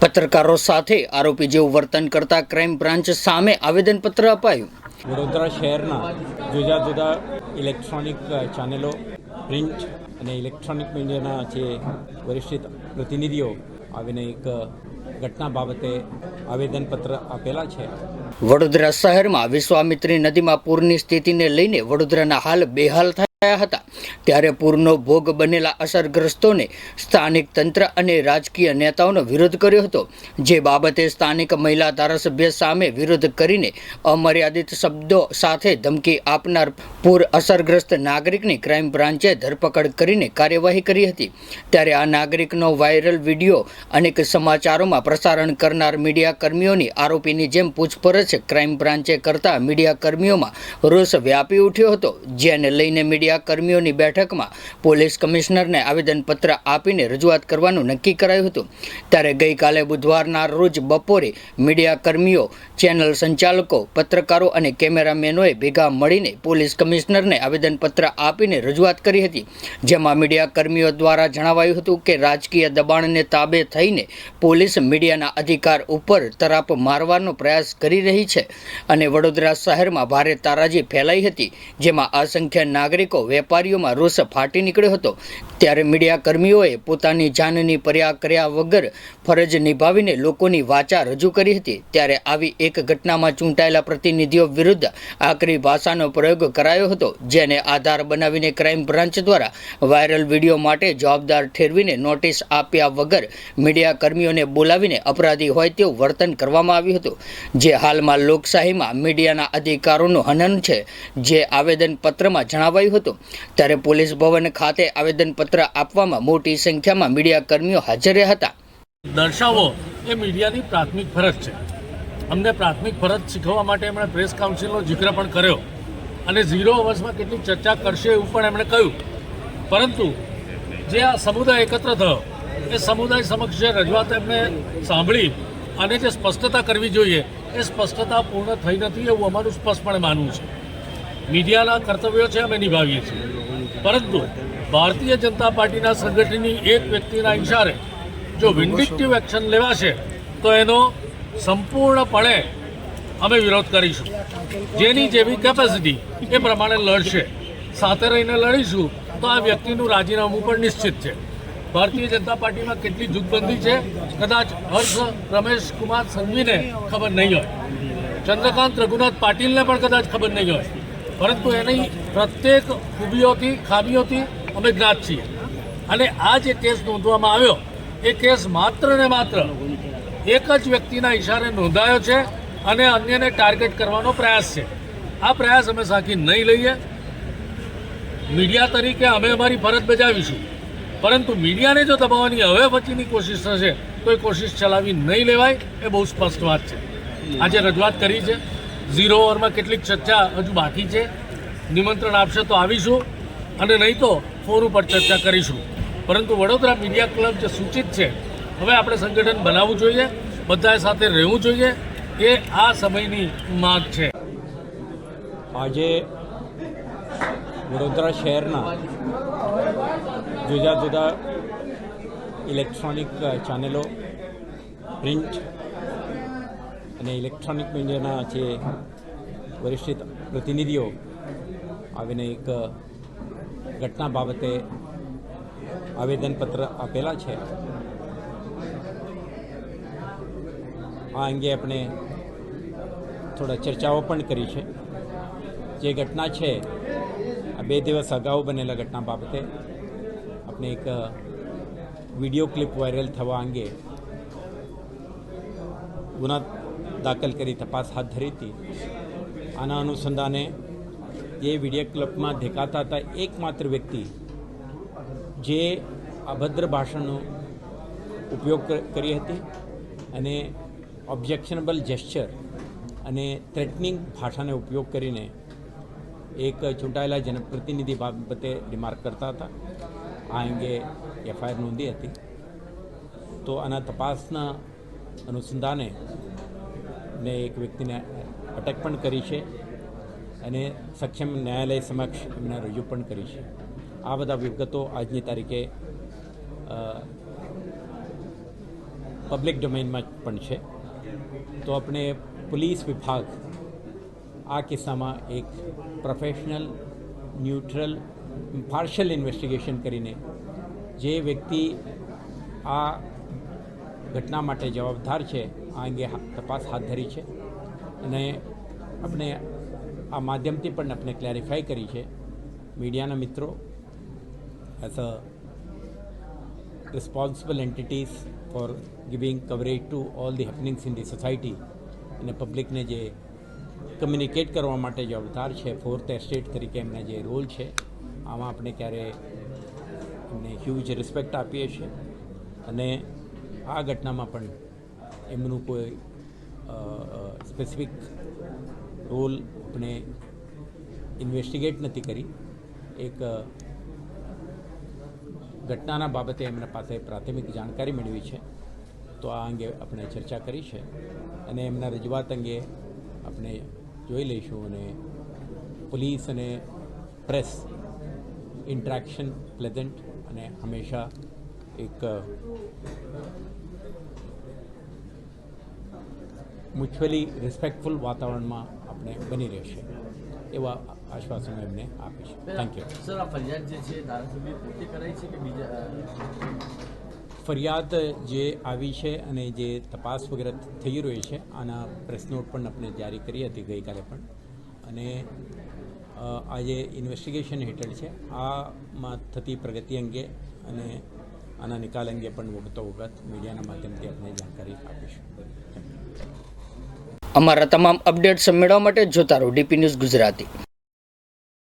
પત્રકારો સાથે આરોપી જેવું વર્તન કરતા ક્રાઇમ બ્રાન્ચ સામે આવેદનપત્ર અપાયું. વડોદરા શહેરના જુદા જુદા ઇલેક્ટ્રોનિક ચેનલો પ્રિન્ટ અને ઇલેક્ટ્રોનિક મીડિયાના જે વરિષ્ઠ પ્રતિનિધિઓ આવીને એક ઘટના બાબતે આવેદનપત્ર આપેલા છે. વડોદરા શહેરમાં વિશ્વામિત્રી નદીમાં પૂરની સ્થિતિને લઈને વડોદરાના હાલ બેહાલ થયા હતા. ત્યારે પૂરનો ભોગ બનેલા અસરગ્રસ્તોને સ્થાનિક તંત્ર અને રાજકીય નેતાઓનો વિરોધ કર્યો હતો. જે બાબતે સ્થાનિક મહિલા ધારાસભ્ય સામે વિરોધ કરીને અમર્યાદિત શબ્દો સાથે ધમકી આપનાર પૂર અસરગ્રસ્ત નાગરિકની ક્રાઇમ બ્રાન્ચે ધરપકડ કરીને કાર્યવાહી કરી હતી. ત્યારે આ નાગરિકનો વાયરલ વીડિયો અનેક સમાચારોમાં પ્રસારણ કરનાર મીડિયા કર્મીઓની આરોપીની જેમ પૂછપરછ ક્રાઇમ બ્રાન્ચે કરતા મીડિયા કર્મીઓમાં રોષ વ્યાપી ઉઠ્યો હતો. જેને લઈને મીડિયા કર્મીઓની બેઠકમાં પોલીસ કમિશનરને આવેદનપત્ર આપીને રજૂઆત કરવાનું નક્કી કરાયું હતું. ત્યારે ગઈકાલે બુધવારના રોજ બપોરે મીડિયા કર્મીઓ, ચેનલ સંચાલકો, પત્રકારો અને કેમેરામેનોએ ભેગા મળીને પોલીસ કમિશનરને આવેદનપત્ર આપીને રજૂઆત કરી હતી. જેમાં મીડિયા દ્વારા જણાવાયું હતું કે રાજકીય દબાણને તાબે થઈને પોલીસ મીડિયાના અધિકાર ઉપર તરાપ મારવાનો પ્રયાસ કરી રહી છે અને વડોદરા શહેરમાં ભારે તારાજી ફેલાઈ હતી, જેમાં અસંખ્ય નાગરિકો વેપારીઓમાં રોષ ફાટી નીકળ્યો હતો. ત્યારે મીડિયા કર્મીઓએ પોતાની જાનની પર્યા કર્યા વગર ફરજ નિભાવીને લોકોની વાચા રજૂ કરી હતી. ત્યારે આવી એક ઘટનામાં ચૂંટાયેલા પ્રતિનિધિઓ વિરુદ્ધ આકરી ભાષાનો પ્રયોગ કરાયો હતો, જેને આધાર બનાવીને ક્રાઇમ બ્રાન્ચ દ્વારા વાયરલ વીડિયો માટે જવાબદાર ઠેરવીને નોટિસ આપ્યા વગર મીડિયા કર્મીઓને બોલાવીને અપરાધી હોય તેવું વર્તન કરવામાં આવ્યું હતું. જે હાલમાં લોકશાહીમાં મીડિયાના અધિકારોનું હનન છે, જે આવેદનપત્રમાં જણાવાયું હતું. ત્યારે પોલીસ ભવન ખાતે આવેદનપત્ર આપવામાં મોટી સંખ્યામાં મીડિયા કર્મીઓ હાજર હતા. દર્શાવો, એ મીડિયાની પ્રાથમિક ફરજ છે. અમને પ્રાથમિક ફરજ શીખવવા માટે એમણે પ્રેસ કાઉન્સિલનો જિક્ર પણ કર્યો. અને ઝીરો અવર્સમાં કેટલી ચર્ચા કરશે એવું પણ એમણે કહ્યું. પરંતુ જે આ સમુદાય એકત્ર થયો, એ સમુદાય સમક્ષ જે રજૂઆત એમને સાંભળી અને જે સ્પષ્ટતા કરવી જોઈએ, એ સ્પષ્ટતા પૂર્ણ થઈ નથી એવું અમારું સ્પષ્ટપણે માનવું છે. મીડિયાના કર્તવ્યો છે અમે નિભાવીએ છીએ. પરંતુ ભારતીય જનતા પાર્ટીના સંગઠનની એક વ્યક્તિના ઇશારે જો વિન્ડિક્ટિવ એક્શન લેવાશે, તો એનો સંપૂર્ણપણે અમે વિરોધ કરીશું. જેની જેવી કેપેસિટી એ પ્રમાણે લડશે. સાથે રહીને લડીશું, તો આ વ્યક્તિનું રાજીનામું પણ નિશ્ચિત છે. ભારતીય જનતા પાર્ટીમાં કેટલી જૂથબંધી છે? કદાચ હર્ષ, રમેશ, કુમાર, સંઘવીને ખબર નહીં હોય. ચંદ્રકાંત રઘુનાથ પાટીલને પણ કદાચ ખબર નહીં હોય. પરંતુ એની પ્રત્યેક ખૂબીઓથી, ખામીઓથી અમે જ્ઞાત છીએ. અને આ જે કેસ નોંધવામાં આવ્યો, એ કેસ માત્ર ને માત્ર એક જ વ્યક્તિના ઇશારે નોંધાયો છે અને અન્યને ટાર્ગેટ કરવાનો પ્રયાસ છે. આ પ્રયાસ અમે સાખી નહીં લઈએ. મીડિયા તરીકે અમે અમારી ફરજ બજાવીશું. પરંતુ મીડિયાને જો દબાવવાની હવે પછીની કોશિશ થશે, તો એ કોશિશ ચલાવી નહીં લેવાય, એ બહુ સ્પષ્ટ વાત છે. આજે રજૂઆત કરી છે. ઝીરો ઓવરમાં કેટલીક ચર્ચા હજુ બાકી છે. નિમંત્રણ આપશે તો આવીશું અને નહીં તો ફોન ઉપર ચર્ચા કરીશું. પરંતુ વડોદરા મીડિયા ક્લબ જે સૂચિત છે, હવે આપણે સંગઠન બનાવવું જોઈએ બધાએ સાથે રહેવું જોઈએ એ આ સમયની માંગ છે. આજે વડોદરા શહેરના જુદા જુદા ઇલેક્ટ્રોનિક ચેનલો પ્રિન્ટ અને ઇલેક્ટ્રોનિક મીડિયાના જે વરિષ્ઠ પ્રતિનિધિઓ આવીને એક ઘટના બાબતે આવેદનપત્ર આપેલા છે. આ અંગે આપણે થોડા ચર્ચાઓ પણ કરી છે. જે ઘટના છે, આ બે દિવસ અગાઉ બનેલા ઘટના બાબતે આપણે એક વીડિયો ક્લિપ વાયરલ થવા અંગે ગુના દાખલ કરી તપાસ હાથ ધરી હતી. આના અનુસંધાને એ વીડિયો ક્લબમાં દેખાતા હતા, એકમાત્ર વ્યક્તિ જે અભદ્ર ભાષાનો ઉપયોગ કરી હતી અને ઓબ્જેક્શનેબલ જેસ્ચર અને થ્રેટનિંગ ભાષાનો ઉપયોગ કરીને એક ચૂંટાયેલા જનપ્રતિનિધિ બાબતે રિમાર્ક કરતા હતા. આ અંગે એફઆઈઆર નોંધી હતી. તો આના તપાસના અનુસંધાને મેં એક વ્યક્તિને અટક પણ કરી છે અને સક્ષમ ન્યાયાલય સમક્ષ એમને રજૂ પણ કરી છે. આ બધા વિગતો આજની તારીખે પબ્લિક ડોમેનમાં પણ છે. તો આપણે પોલીસ વિભાગ આ કિસ્સામાં એક પ્રોફેશનલ ન્યુટ્રલ પાર્શિયલ ઇન્વેસ્ટિગેશન કરીને જે વ્યક્તિ આ ઘટના માટે જવાબદાર છે આ અંગે તપાસ હાથ ધરી છે અને આપણે આ માધ્યમથી પણ આપણે ક્લેરિફાઈ કરી છે. મીડિયાના મિત્રો as a responsible entities for giving coverage to all the happenings in the society અને પબ્લિકને જે કમ્યુનિકેટ કરવા માટે જવાબદાર છે ફોર્થ એસ્ટેટ તરીકે એમના જે રોલ છે, આમાં આપણે ક્યારે એમને હ્યુજ રિસ્પેક્ટ આપીએ છીએ. અને આ ઘટનામાં પણ એમનું કોઈ સ્પેસિફિક રોલ આપણે ઇન્વેસ્ટિગેટ નથી કરી. એક ઘટનાના બાબતે એમના પાસે પ્રાથમિક જાણકારી મેળવી છે. તો આ અંગે આપણે ચર્ચા કરી છે. અને એમના રજૂઆત અંગે આપણે જોઈ લઈશું અને પોલીસ અને પ્રેસ ઇન્ટ્રેક્શન પ્લેઝન્ટ અને હંમેશા એક મ્યુચ્યુઅલી રિસ્પેક્ટફુલ વાતાવરણમાં આપણે બની રહેશે એવા આશ્વાસનો એમને આપીશ થેન્ક યુ સર આ ફરિયાદ જે છે ધારાસભ્ય પોતે કરાઈ છે કે બીજા ફરિયાદ જે આવી છે અને જે તપાસ વગેરે થઈ રહી છે આના પ્રેસ નોટ પણ આપણે જારી કરી હતી ગઈકાલે પણ. અને આ આજે ઇન્વેસ્ટિગેશન હેઠળ છે આમાં થતી પ્રગતિ અંગે અને આના નિકાલ અંગે પણ વખતો વખત મીડિયાના માધ્યમથી આપણે જાણકારી આપીશું. અમારા તમામ અપડેટ્સ મેળવવા માટે જોતા રહો ડીપી ન્યૂઝ ગુજરાતી.